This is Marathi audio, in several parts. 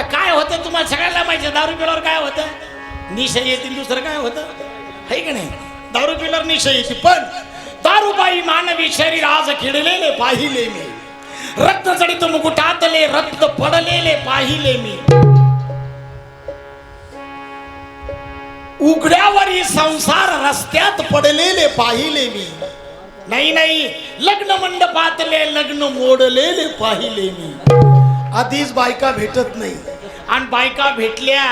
आता काय होतं तुम्हाला सगळ्यांना माहिती दारू पिल्यावर काय होतं? निशा येतील दुसरं काय होतं? है की नाही? दारू पिल्यावर निशा येते पण दारूबाई मानवी शरीर आज खिडलेले पाहिले मी. रक्त जडित मुकुटातले रक्त पडलेले पाहिले मी. उघड्यावरी संसार रस्त्यात पडलेले पाहिले मी. नाही नाही लग्न मंडपातले लग्न मोडलेले पाहिले मी. आधीच बायका भेटत नाही. आणि बायका भेटल्या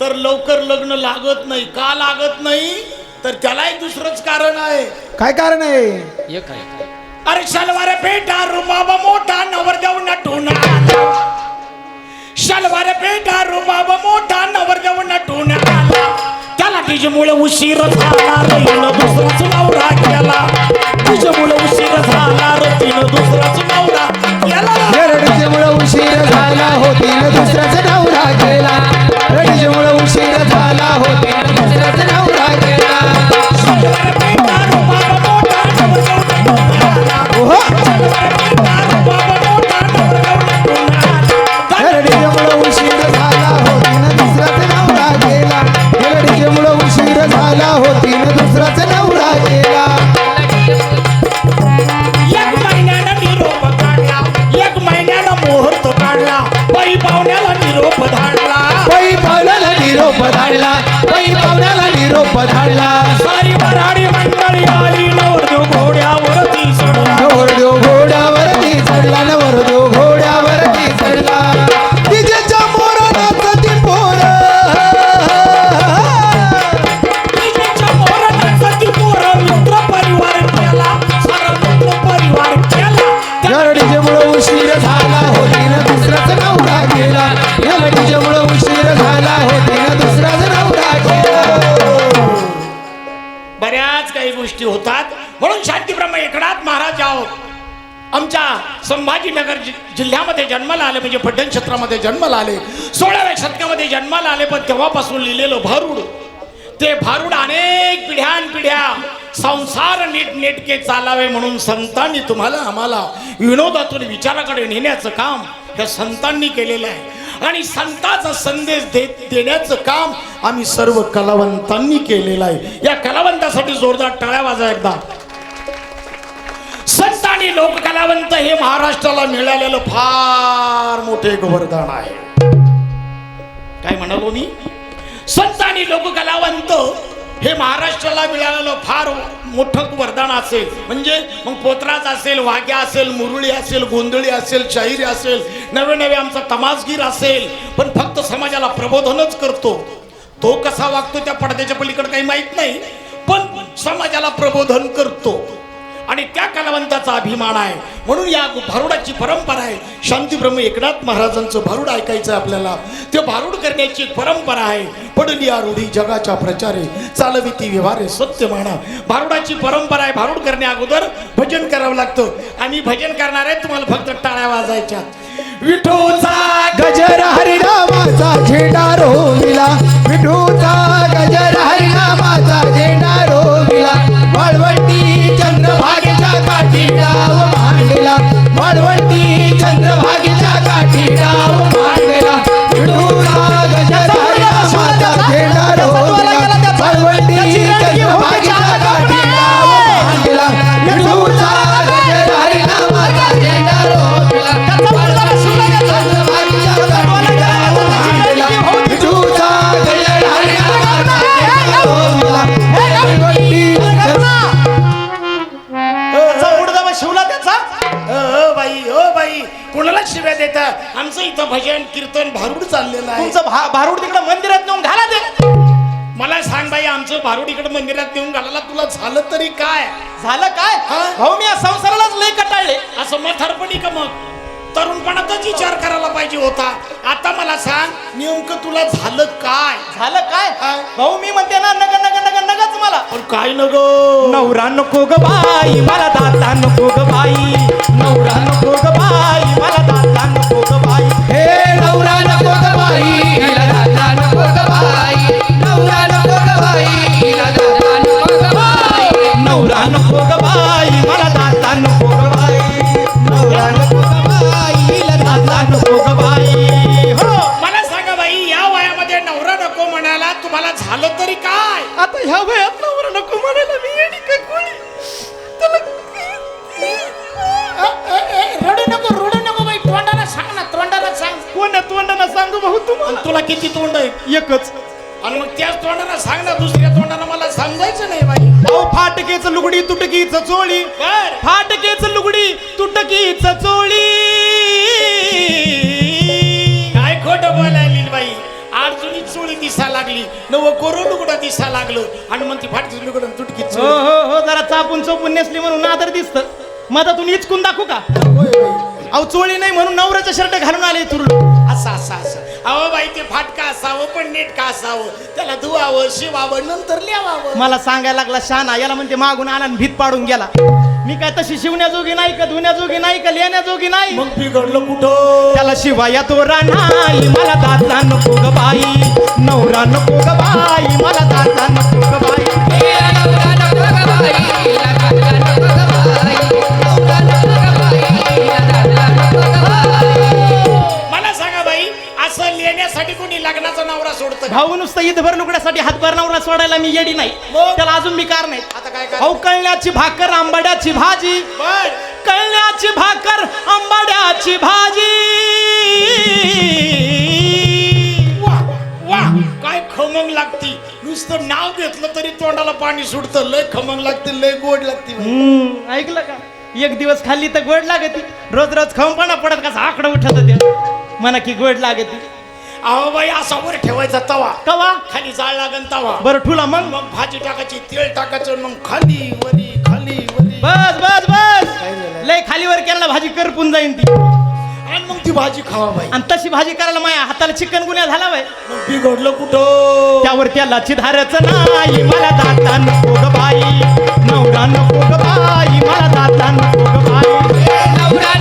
तर लवकर लग्न लागत नाही. का लागत नाही? तर त्यालाही दुसरंच कारण आहे. काय कारण आहे? एक आहे. अरे शलवार पेटा रुबाब मोठा नवर देऊ नटून आला. शलवार पेटा रुबाब मोठा नवर देऊ नटून आला. त्याला तिच्यामुळे उशीर झाला रईनं दुसराच नवरा केला. तुझ्यामुळे उशीर झाला रतीनं दुसराच नवरा रडीच्यामुळं उशीर झाला होतीन दुसऱ्याच नवरा गेला रडीच्यामुळं उशीर झाला होतीन दुसऱ्याच आले म्हणजे पड्डण क्षेत्रामध्ये जन्माला आले. सोळाव्या शतकामध्ये जन्माला आले पण तेव्हापासून लिहिलेलं भारूड. ते भारूड अनेक पिढ्यान पिढ्या संसार नीट नेटके चालावे म्हणून संतांनी तुम्हाला आम्हाला विनोदातून विचाराकडे नेण्याचं काम या संतांनी केलेलं आहे. आणि संतांचा संदेश देत देण्याचं काम आम्ही सर्व कलावंतांनी केलेलं आहे. या कलावंतासाठी जोरदार टाळ्या वाजा एकदा. आणि लोककलावंत हे महाराष्ट्राला मिळालेलं फार मोठे एक वरदान आहे. काय म्हणालो मी? संत आणि लोककलावंत हे महाराष्ट्राला मिळालेलं फार मोठं वरदान असेल. म्हणजे मग पोत्राच असेल वाघ्या असेल मुरळी असेल गोंधळी असेल शाहिरी असेल नवे नवे आमचा तमासगीर असेल. पण फक्त समाजाला प्रबोधनच करतो. तो कसा वागतो त्या पडद्याच्या पलीकडे काही माहीत नाही पण समाजाला प्रबोधन करतो. आणि त्या कलावंताचा अभिमान आहे. म्हणून या भारुडाची परंपरा आहे. शांतीब्रह्म एकनाथ महाराजांचं भारूड ऐकायचं आपल्याला. ते भारूड करण्याची एक परंपरा आहे. पडली या रूढी जगाच्या प्रचारे चालविती व्यवहारे सत्य म्हणा. भारुडाची परंपरा आहे भारूड करण्या अगोदर भजन करावं लागतं. आम्ही भजन करणार आहे तुम्हाला फक्त टाळ्या वाजायच्या. विठोचा गजर हरिनामाचा झेंडा रोविला. विठूचा गजर हरिनामाचा झेंडा रोविला. वाळवंटी चंद्रभागेच्या काठी डाव मांडला. वाळवंटी चंद्रभागेच्या काठी डाव मांडला. मंदिरात नेऊन घालायला तुला झालं तरी काय? झालं काय? हा? भाऊ मी या संसारालाच लय कटाळले. असं म्हातारपणी का मग? तरुणपणातच विचार करायला पाहिजे होता. आता मला सांग नेमकं तुला झालं काय? झालं काय? हा? भाऊ मी म्हणते ना नग नग नग नगच मला. पण काय न ग नवरा नको ग बाई मला दाता नको ग बाई. नवरा नको ग बाई. किती तोंड आहे एकच. आणि मग त्याच तोंडानं सांग ना दुसऱ्या तोंडानं मला समजायचं नाही बाई. भाऊ फाटकेच लुगडी तुटकीच चोळी. बर. फाटकेच लुगडी तुटकीच चोळी. काय खोट बोलायली बाई. अर्जुनी चोळी दिसा लागली नव कोरो लुगडं दिसा लागलं. आणि मग ती फाटची लुगडं तुटकी हो हो हो जरा चापून चोपून नेसली म्हणून आदर दिसत. मधातून इचकून दाखवू का? अहो चोळी नाही म्हणून नवऱ्याचं शर्ट घालून आले तुरलो असं असं असं. अहो बाई ते फाटका असावं पण नेट का असावं. त्याला धुवावं शिवावं नंतर लिहावं मला सांगायला लागला शाना याला म्हणते मागून आला आणि भीत पाडून गेला. मी काय तशी शिवण्याजोगी नाही का धुण्याजोगी नाही का लिहिण्याजोगी नाही? मग बिघडलं कुठं? त्याला शिवाया तो नाही मला दाता नको ग बाई. नवरा नको ग बाई मला दाता नको लिहिण्यासाठी कोणी लग्नाचा नवरा सोडतं का? भाऊ नुसतं ईदभर लुगड्यासाठी हातभर नवरा सोडायला मी येडी नाही. मग? त्याला अजून मी कार नाही. आता काय कळण्याची भाकर आंबाड्याची भाजी. बर. कळण्याची भाकर आंबाड्याची भाजी. वा वा. काय खमंग लागती. नुसतं नाव घेतलं तरी तोंडाला पाणी सुटतं. लय खमंग लागते लय गोड लागते. बाई. हम्म, ऐकलं का? एक दिवस खाल्ली तर गोड लागती. रोज रोज खमपणा पडत कसा आकडं उठत ते म्हणा की गोड लागती. अहो बाई असा वर ठेवायचा तवा. कवा? खाली जाळ लागन तवा. बरं ठुला मग. मग भाजी टाकायची तेल टाकायचं मग खाली वरी खाली वरी. बस बस बस. लय खालीवर केला भाजी करपून जाईन ती. आणि मग ती भाजी खावा बाई. आणि तशी भाजी करायला माझ्या हाताला चिकन गुन्हा झाला बाय मग बिघडलं कुठं? त्यावर त्याला चिधारच नाही. मला दाता नको ग बाई. नवरा नको ग बाई. मला दाता नको ग बाई. नवरा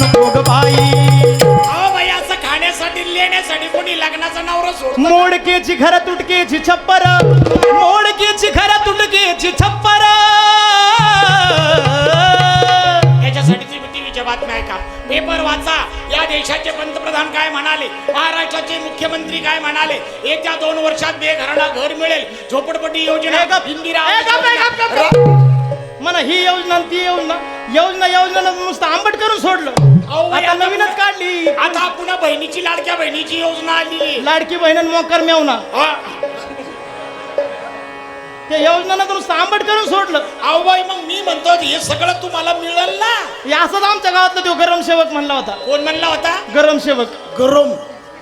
नको ग बाई. अहो बाई असं खाण्यासाठी लेण्यासाठी कोणी लग्नाचा नवरा सोडत मोडकेची घर तुटकेची छप्पर. मोडकेची घर तुटकेची छप्पर. याच्यासाठी तुम्ही टीव्हीच्या बातम्या ऐका. पेपर वाचा. या देशाचे पंतप्रधान काय म्हणाले? महाराष्ट्राचे मुख्यमंत्री काय म्हणाले? येत्या दोन वर्षात बेघरांना घर मिळेल. झोपडपट्टी योजना. इंदिरा म्हणा ही योजना ती योजना. योजना योजना नुसतं आंबट करून सोडलं. आता नवीनच काढली. आता पुन्हा बहिणीची लाडक्या बहिणीची योजना आली लाडकी बहिण मोकर मेवना हा. त्या योजनानं तर नुसतं आंबट करून सोडलं. अहो बाई मग मी म्हणतो हे सगळं तुम्हाला मिळेल ना? हे असंच आमच्या गावातला तो गरम सेवक म्हणला होता. कोण म्हणला होता? गरम सेवक. गरम.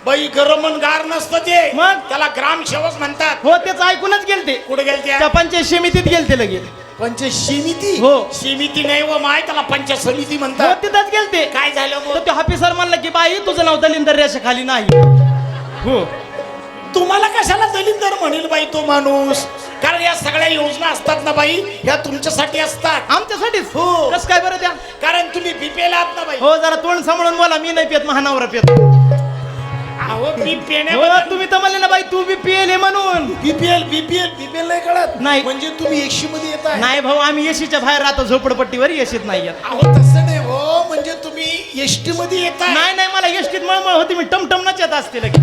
बाई गरम आणि गार नसतं ते. मग? त्याला ग्रामसेवक म्हणतात. हो तेच ऐकूनच गेलते. कुठे गेलते पंचायत समितीत गेलते लगे पंच समिती हो. समिती नाही व माय त्याला पंच समिती हो म्हणतात तिथंच गेलते. काय झालं तर मग? तो ऑफिसर म्हणला की बाई तुझं नाव दलिंदर रेषा खाली नाही. हो. तुम्हाला कशाला दलिंदर म्हणेल बाई तो माणूस? कारण या सगळ्या योजना असतात ना बाई ह्या तुमच्यासाठी असतात. आमच्यासाठीच हो. कस काय बरं त्या? कारण तुम्ही बीपीएल आहात ना बाई. हो जरा तोंड सांभाळून बोला मी नाही पेत महानावर पेत. अहो मी हो पेण्या तुम्ही तर म्हणले ना बाई तू बी पिएल म्हणून. बीपीएल बीपीएल बीपीएल नाही कळत. नाही. म्हणजे तुम्ही एकशे मध्ये येत आहे. नाही भाऊ आम्ही येशीच्या बाहेर राहतो झोपडपट्टीवर येशीत नाही येत. अहो तसं नाही हो म्हणजे तुम्ही एसटी मध्ये येत आहे. नाही नाही मला एसटीत मळमळ होती मी टमटमनच येत असते लगे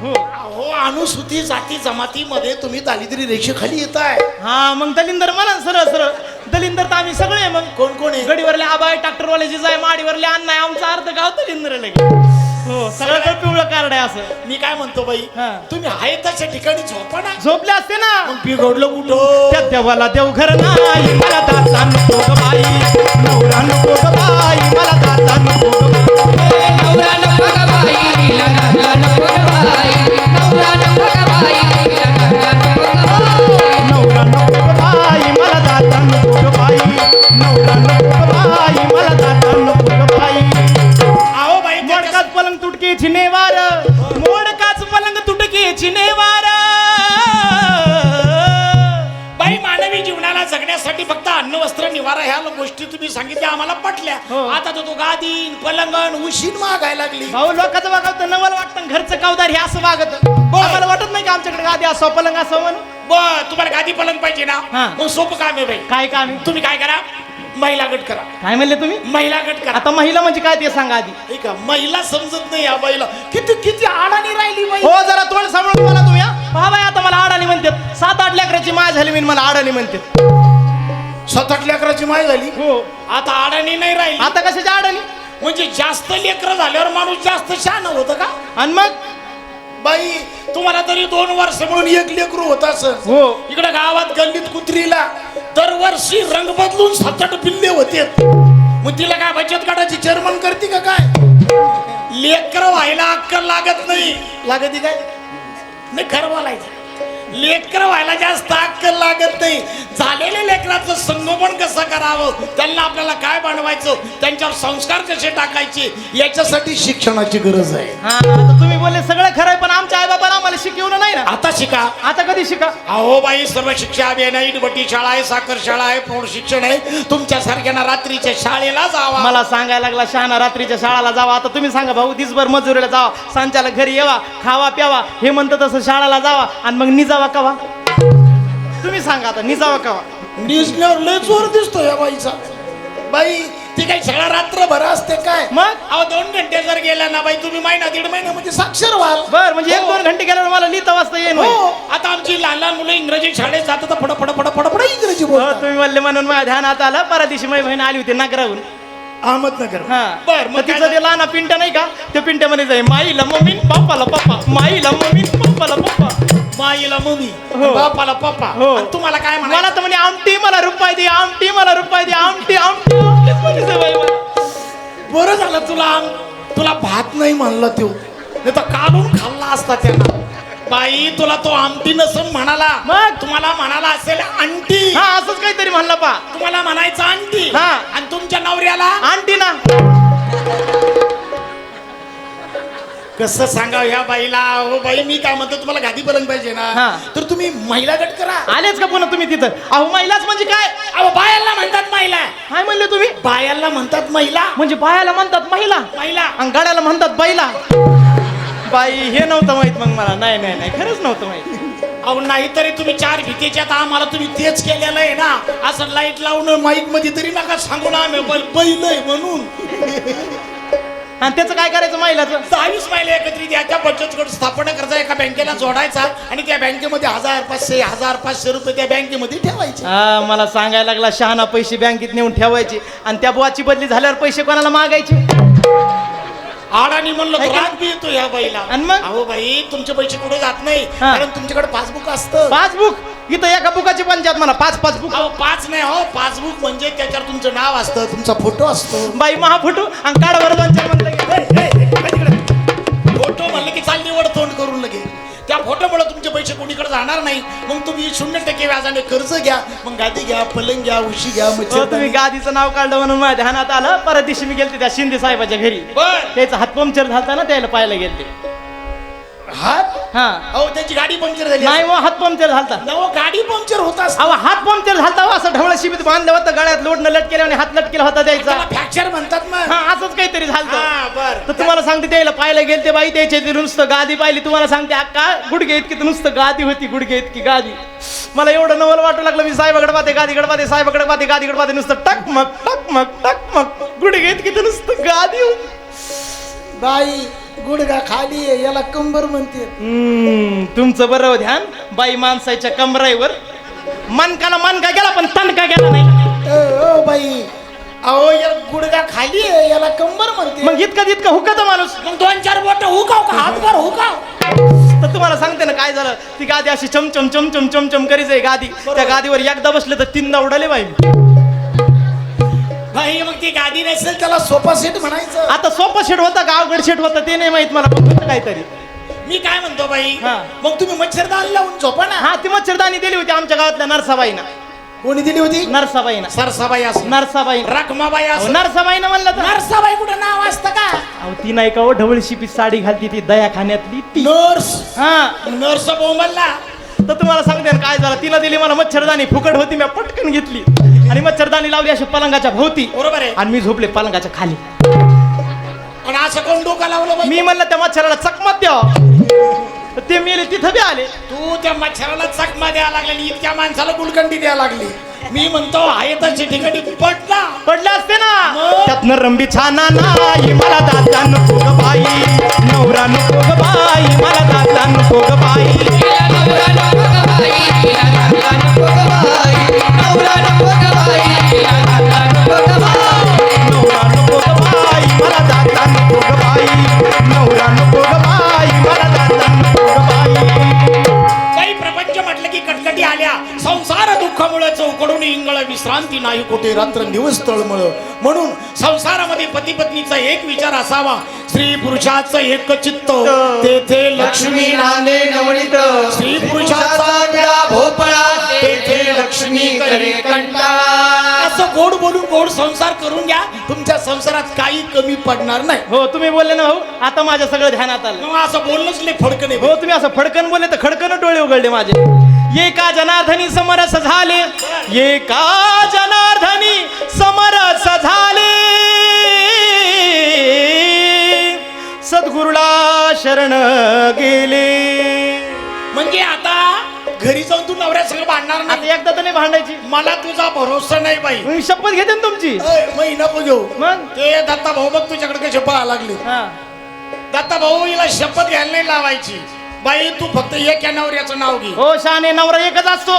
हो. अहो अनुसूचित जाती जमातीमध्ये तुम्ही दारिद्र्य रेषेखाली येत आहे. हा मग दलिंदर म्हणा ना सरळ सरळ. दलिंदर तर आम्ही सगळे आहे मग. कोण कोण आहे? गडीवरले आबाई ट्रॅक्टरवाले जिजाय माडीवरले अण्णा आहे आमचा अर्ध गाव दलिंदर लगे हो सगळं पिवळं कार्ड आहे असं. मी काय म्हणतो बाई हा. तुम्ही आहे तशा ठिकाणी झोपा ना. झोपले असते ना. मग बिघडलं कुठं? त्या देवाला देव घर नाही मला दाता नको ग बाई. नवरा नको ग बाई मला दाता नको ग बाई. नवरा मोडकाच पलंग तुटकेची नेवार मोडकाच पलंग तुटकेची नेवार बाई मानवी जीवनाला जगण्यासाठी फक्त अन्न वस्त्र निवारा ह्या गोष्टी तुम्ही सांगितल्या आम्हाला पटल्या. हो. आता तर तो गादीन पलंगण उशीन मागायला लागली. भाऊ लोकांचं वागवतं नवल वाटतं घरचं कावदार हे असं वागत. आम्हाला वाटत नाही की आमच्याकडे आधी असं पलंग असं म्हणून? तुम्हाला गादी पलंग पाहिजे ना. हा. मग सोपं काम आहे बाई. काय काम आहे? तुम्ही काय करा? महिला गट करा. काय म्हणले तुम्ही? महिला गट करा. आता महिला म्हणजे काय ते सांगा आधी. हे का महिला समजत नाही या बाईला. किती किती आडाणी राहिली बाई. हो जरा तोंड सांभाळून बोला तुम्ही हा. पहा बाई आता मला आडाणी म्हणतात. सात आठ लेकराची माय झाली मी मला आडाणी म्हणते सात आठ लेकराची माय झाली? हो. आता आडाणी नाही राहिली. आता कशाची आडाणी म्हणजे जास्त लेकर झाल्यावर माणूस जास्त शान होतं का? आणि मग? बाई तुम्हाला तरी दोन वर्ष म्हणून एक लेकरू होत असं हो. इकडे गावात गल्लीत कुत्रीला दरवर्षी रंग बदलून सात आठ पिल्ले होते. मग तिला काय बचत गटाची चेअरमन करते का काय? लेकर व्हायला अक्कल लागत नाही. लागत काय? नाही खरं बोलायचं. लेकर व्हायला जास्त अक्कल लागत नाही. झालेल्या लेकराचं संगोपन कसं करावं? त्यांना आपल्याला काय बनवायचं त्यांच्यावर संस्कार कसे टाकायचे? याच्यासाठी शिक्षणाची गरज आहे. हा आता तुम्ही बोलले सगळं खरं आहे पण आमच्या आई बाबाला आम्हाला शिकवलं नाही ना? आता शिका. आता कधी शिका? अहो बाई सर्व शिक्षा अभियान आहे इटभट्टी शाळा आहे साखर शाळा आहे प्रौढ शिक्षण आहे. तुमच्या सारख्यांना रात्रीच्या शाळेला जावा. मला सांगायला लागला शहाणा रात्रीच्या शाळाला जावा. आता तुम्ही सांगा भाऊ दिसभर मजुरीला जावा सांच्याला घरी येवा खावा प्यावा हे म्हणतं तसं शाळेला जावा आणि मग निजावा कवा? तुम्ही सांगा आता निजावा कवा? डिस्नेवर लय जोर दिसतो या बाईचा. बाई ती काही सगळा रात्रभर असते काय? मग? अहो दोन घंटे जर गेल्या ना बाई तुम्ही महिना दीड महिन्यामध्ये साक्षर व्हाल. बर म्हणजे एक हो. दोन घंटे गेल्यावर मला लिहिता वाजता येईन हो. आता आमची लहान लहान मुलं इंग्रजी शाळेत जातात तर फड फड फड इंग्रजी हो, बोलतात. तुम्ही म्हणले म्हणून माझ्या ध्यानात आलं. परा दिवशी माझी बहीण आली होती नागराहून. अहमदनगर. हा. बर तर मग तिचं ते लहान पिंट नाही का? त्या पिंट्यामध्ये जाई माईला मम्मी पप्पाला पप्पा. माईला मम्मी पप्पाला पप्पा. माईला मम्मी हो. बापाला पप्पा हो. आणि तुम्हाला काय मला म्हणा तर म्हणे आमटी मला रुपये दे आमटी मला रुपये दे आमटी आमटी आमटीच म्हणे सवय मला. बरं झालं तुला तुला भात नाही म्हणला तो नाही तर काढून खाल्ला असता त्यांना बाई तुला तो आमटी नसून म्हणाला मग? तुम्हाला म्हणाला असेल अंटी हा असंच काहीतरी म्हणलं पा तुम्हाला म्हणायचं अंटी हा. आणि तुमच्या नवऱ्याला आंटी ना कसं सांगा ह्या बाईला? हो बाई मी काय म्हणतो तुम्हाला गादी पलंग पाहिजे हा. ना तर तुम्ही महिला गट करा. आलेच का पुन्हा तुम्ही तिथं? अहो महिलाच म्हणजे काय? अहो बायाला म्हणतात महिला. काय म्हणले तुम्ही? बायाला म्हणतात महिला. म्हणजे बायाला म्हणतात महिला? महिला. आणि गाड्याला म्हणतात बैला? बाई हे नव्हतं माहीत मग मला. नाही नाही नाही खरंच नव्हतं माहीत. अहो नाहीतरी तुम्ही चार भीतीच्यात आम्हाला तुम्ही तेच केलेलं आहे ना. असं लाइट लावून माईकमध्ये तरी नका सांगू ना आम्ही बै- बैल आहे म्हणून. आणि त्याचं काय करायचं महिलाचं? दहावीस महिला एकत्रित याच्या बचत गट स्थापना करायचा एका बँकेला जोडायचा आणि त्या बँकेमध्ये हजार पाचशे हजार पाचशे रुपये त्या बँकेमध्ये ठेवायचे. हा मला सांगायला लागला शहाणा पैसे बँकेत नेऊन ठेवायचे आणि त्या बुवाची बदली झाल्यावर पैसे कोणाला मागायचे? आडानी म्हणलं आहे तर का? राग बी येतो या बाईला. आणि मग? अहो बाई तुमचे पैसे कुठे जात नाही? हा. कारण तुमच्याकडे पासबुक असतं. पासबुक? इथं एका बुकाची पंचायत म्हणा पाच पासबुक अहो पाच नाही हो पासबुक म्हणजे त्याच्यावर तुमचं नाव असतं तुमचा फोटो असतो. बाई महाफुटू आणि काढावर चार म्हणलं की, फोटो म्हणलं की चालली वड तोंड करून लगे. त्या फोटोमुळे तुमचे पैसे कोणीकडे जाणार नाही. मग तुम्ही शून्य टक्के व्याजाने कर्ज घ्या मग गादी घ्या पलंग घ्या उशी घ्या हो, तुम्ही मच्छर गादीचं नाव काढलं म्हणून माझ्या ध्यानात आलं. परत दिवशी मी गेलते त्या शिंदे साहेबाच्या घरी. बर. त्याचा हात पंक्चर झालता ना त्याला पाहायला गेलते. हात हा. अहो त्याची गाडी पंक्चर झाली नाही मग हात पंक्चर झालता. नव गाडी पंक्चर होत अहो हात पंक्चर झालता हो, असं ढवळ शिबीत बांधलं होतं गळ्यात लोटणं लटकेलं आणि हात लटकेला होता द्यायचा. फ्रॅक्चर म्हणतात मग. हा असंच काहीतरी झालं बर. तर तुम्हाला सांगते त्याला पाहायला गेलते बाई त्याच्या इथे नुसतं गादी पाहिली. तुम्हाला सांगते अक्का गुडघे इतकी तर नुसतं गादी होती गुडघे इतकी गादी. मला एवढं नवल वाटू लागलं मी साहेबाकडे पाहते गादीकडे पाहते साहेबाकडे पाहते गादीकडे पाहते नुसतं टकमक टकमक टकमक गुडघे इतकी तर नुसतं गादी होती. बाई गुडगा खाली आहे याला कंबर म्हणते. हम्म, तुमचं बरं हो ध्यान बाई माणसाच्या कमराईवर मनकाला मनका गेला पण तणका गेला नाही. O by. अहो याला गुडगा खाली आहे याला कंबर म्हणते. मग इतकं इतकं हुकत माणूस. मग दोन चार बोट हुकाव का? हातभर हुकाव. तर तुम्हाला सांगते ना काय झालं? ती गादी अशी चमचम चमचम चमचम करीच आहे गादी. त्या गादीवर एकदा बसले तर तीनदा उडाले बाई बाई मग ती गादी नसेल त्याला सोफा सेट म्हणायचं. आता सोपं शेट होता अवघड शेट होता ते नाही माहीत मला पण होतं काहीतरी? मी काय म्हणतो बाई हा. मग तुम्ही मच्छरदान लावून झोपा ना. हा ती मच्छरदानी दिली होती आमच्या गावातल्या नरसाबाईनं. कोणी दिली होती? नरसाबाईनं. सरसाबाई असं. नरसाबाई रखमाबाई असं. नरसाबाईनं म्हणलं तर. नरसाबाई कुठं नाव असतं का? अहो ती नाही का हो ढवळी शिपी साडी घालती ती दयाखान्यातली ती. नर्स. हा. नर्स बोंबलला. तर तुम्हाला सांगते काय झालं. तिला दिली मला मच्छरदानी. फुकट होती मी पटकन घेतली. आणि मच्छरदानी लावली अशी पलंगाच्या भोवती. बरोबर आहे. आणि मी झोपले पलंगाच्या खाली. आणि असं कोण डोका लावलं बाई? मी म्हणलं त्या मच्छराला चकमत द्यावं ते मेले तिथं बी आले. तू त्या मच्छराला चकमा द्यायला लागली इतक्या माणसाला गुलकंडी द्यायला लागली. मी म्हणतो आहे तशी ठिकाणी ना. पडले असते ना. मग? त्यातनं रंबी छाना नाही मला दाता नको ग बाई. नवरा नको ग बाई मला दाता नको ग बाई. चौकडून इंगळ विश्रांती नाही कुठे रात्र दिवस तळमळ. म्हणून संसारामध्ये पती पत्नीचा एक विचार असावा. स्त्री पुरुषाचं एक चित्त. तेथे लक्ष्मी नांदे नवनीत. स्त्री पुरुषाचा भोपळा तेथे लक्ष्मी करे कंटाळा. असं गोड बोलून गोड संसार करून घ्या. तुमच्या संसारात काही कमी पडणार नाही. हो तुम्ही बोलले ना भाऊ आता माझ्या सगळं ध्यानात आलं. मग असं बोलणंच नाही हो तुम्ही असं फडकन बोलले तर खडकन डोळे उघडले माझे. ये का जनार्दनी समरस झाले. ये का जनार्दनी समरस झाले. सद्गुरुला शरण गेले. घरी जाऊन तू नवऱ्या सगळं भांडणार आता नाही एकदा तर नाही भांडायची. मला तुझा भरोसा नाही बाई. मी शपथ घेते ना तुमची? अय, मग नको घेऊ. मग? ते दत्ता भाऊ बघ तुझ्याकडे कसे पळा लागले. हा. दत्ता भाऊ हिला शपथ घ्यायला नाही लावायची. बाई तू फक्त एक या नवऱ्याचं नाव घे. हो शाने नवरा एकच असतो.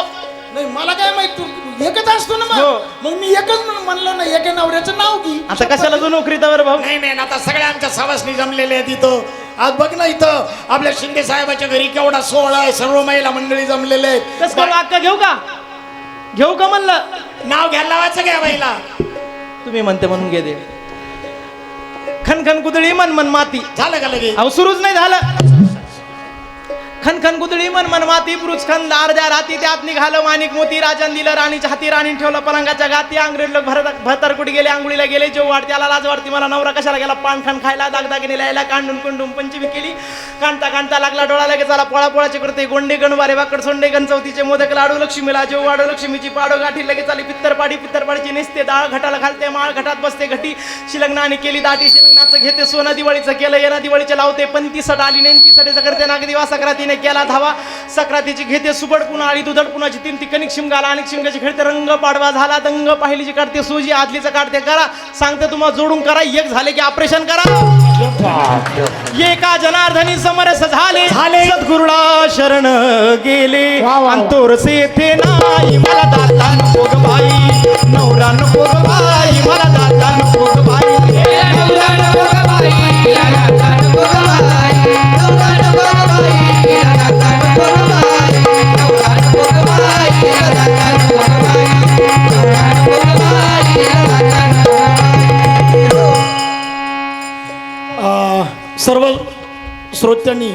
नाही मला काय माहीत तू एकच असतो ना हो. मग मग मी एकच म्हण- म्हणलं ना एका नवऱ्याचं नाव घे. आता कशाला जो नोकरी तर भाऊ? नाही नाही आता सगळ्या आमच्या सवासनी जमलेल्या आहेत इथं. आज बघ ना इथं आपल्या शिंदे साहेबाच्या घरी केवढा सोहळा आहे सर्व महिला मंडळी जमलेले कस करू आहेत अक्का घेऊ का? घेऊ का म्हणलं? नाव घ्यायला लावायचं घ्या बाईला? तुम्ही म्हणते म्हणून घे दे. खन खन कुदळी मन मन माती. झालं का लगे अहो सुरूच नाही झालं. खनखन गुदळी मन मन माती पुरुष खन अर्ध्या राती त्यात निघालं माणिक मोती राजन दिलं राणीच्या हाती राणी ठेवलं पलंगाच्या गाती अंग्रेज लोक भरत भरतरकुट गेले आंघोळीला गेले जेव वाढ त्याला लाज वाटती मला नवरा कशाला गेला? पान खायला दागदागिने लिहायला कांडून कुंडून पंचमी केली कांता कांता लागला डोळा लगेच आला पोळापोळाचे करते गोंडे गणवारे वाकड सोंडे गणचौतीचे मोदक लाडू लक्ष्मीला जेव वाढू लक्ष्मीची पाडो गाठी लगेच आली पित्तरपाडी पित्तरपाडीची नेसते डाळ घटाला घालते माळ घटात बसते घटी शिलग्नाने केली दाटी शिलग्नाचं घेते सोनं दिवाळीचं केलं येणं दिवाळीचे लावते पण ती सट आली नाही ती सटेचं करते नाग दिवा सक्रातीने केला धावा सक्रातीची घेते सुबड पुन्हा आली दुधड पुन्हाची तीन ती कणिक शिमगाला अनेक शिमगाची खेळते रंग पाडवा झाला दंग पाहिलीची काढते सोजी आदलीचं काढते करा. सांगते तुम्हाला जोडून करा. एक झाले की ऑपरेशन करा. ये का जनार्दनी समरस झाले. झाले. सद्गुरुला शरण गेले. अंतोरसे येथे नाही. मला दाता नको बाई नवरा नको अ, सर्व श्रोत्यांनी